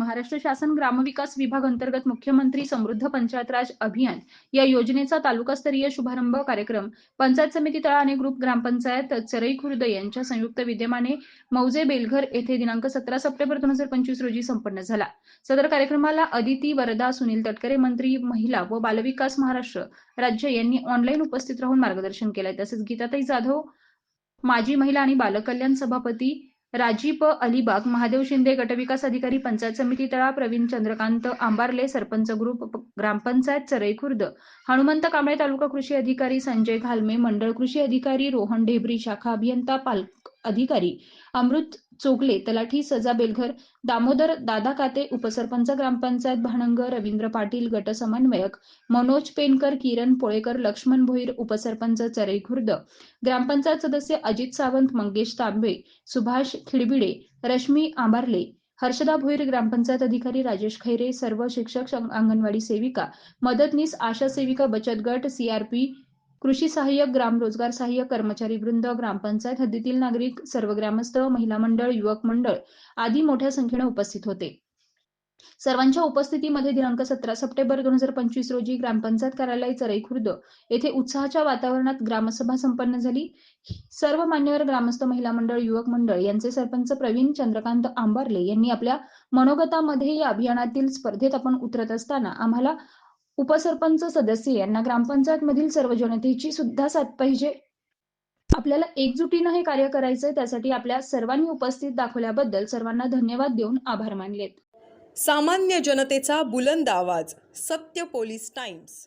महाराष्ट्र शासन ग्रामविकास विभाग अंतर्गत मुख्यमंत्री समृद्ध पंचायत राज अभियान या योजनेचा तालुकास्तरीय शुभारंभ कार्यक्रम पंचायत समिती तळा आणि ग्रुप ग्रामपंचायत चरई खुर्द यांच्या संयुक्त विद्यमाने मौजे बेलघर येथे दिनांक सतरा सप्टेंबर दोन हजार पंचवीस रोजी संपन्न झाला. सदर कार्यक्रमाला अदिती वरदा सुनील तटकरे मंत्री महिला व बालविकास महाराष्ट्र राज्य यांनी ऑनलाईन उपस्थित राहून मार्गदर्शन केलंय. तसेच गीताताई जाधव माजी महिला आणि बालकल्याण सभापती राजीप अलिबाग महादेव शिंदे गटविकास अधिकारी पंचायत समिती तळा प्रवीण चंद्रकांत आंबारले सरपंच ग्रुप ग्रामपंचायत चरई खुर्द हनुमंत कांबळे तालुका कृषी अधिकारी संजय घालमे मंडळ कृषी अधिकारी रोहन ढेबरी शाखा अभियंता पालक अधिकारी अमृत चोगले तलाठी सजा बेलघर दामोदर दादा काते उपसरपंच ग्रामपंचायत भाणंग रवींद्र पाटील गट समन्वयक मनोज पेनकर किरण पोळेकर लक्ष्मण भोईर उपसरपंच चरई खुर्द ग्रामपंचायत सदस्य अजित सावंत मंगेश तांबे सुभाष खिडबिडे रश्मी आंबारले हर्षदा भोईर ग्रामपंचायत अधिकारी राजेश खैरे सर्व शिक्षक अंगणवाडी सेविका मदतनीस आशा सेविका बचत गट सीआरपी कृषी सहाय्यक ग्राम रोजगार सहाय्यक कर्मचारी वृंद ग्रामपंचायत हद्दीतील नागरिक सर्व ग्रामस्थ महिला मंडळ युवक मंडळ आदी मोठ्या संख्येने उपस्थित होते. सर्वांच्या उपस्थितीमध्ये दिनांक सतरा सप्टेंबर दोन हजार पंचवीस रोजी ग्रामपंचायत कार्यालय चरई खुर्द येथे उत्साहाच्या वातावरणात ग्रामसभा संपन्न झाली. सर्व मान्यवर ग्रामस्थ महिला मंडळ युवक मंडळ यांचे सरपंच प्रवीण चंद्रकांत आंबारले यांनी आपल्या मनोगतामध्ये या अभियानातील स्पर्धेत आपण उतरत असताना आम्हाला उपसरपंच सदस्य यांना ग्रामपंचायत मधील सर्व जनतेची सुद्धा साथ पाहिजे. आपल्याला एकजुटीनं हे कार्य करायचंय त्यासाठी आपल्या सर्वांनी उपस्थित दाखवल्याबद्दल सर्वांना धन्यवाद देऊन आभार मानलेत. सामान्य जनतेचा बुलंद आवाज सत्य पोलीस टाइम्स.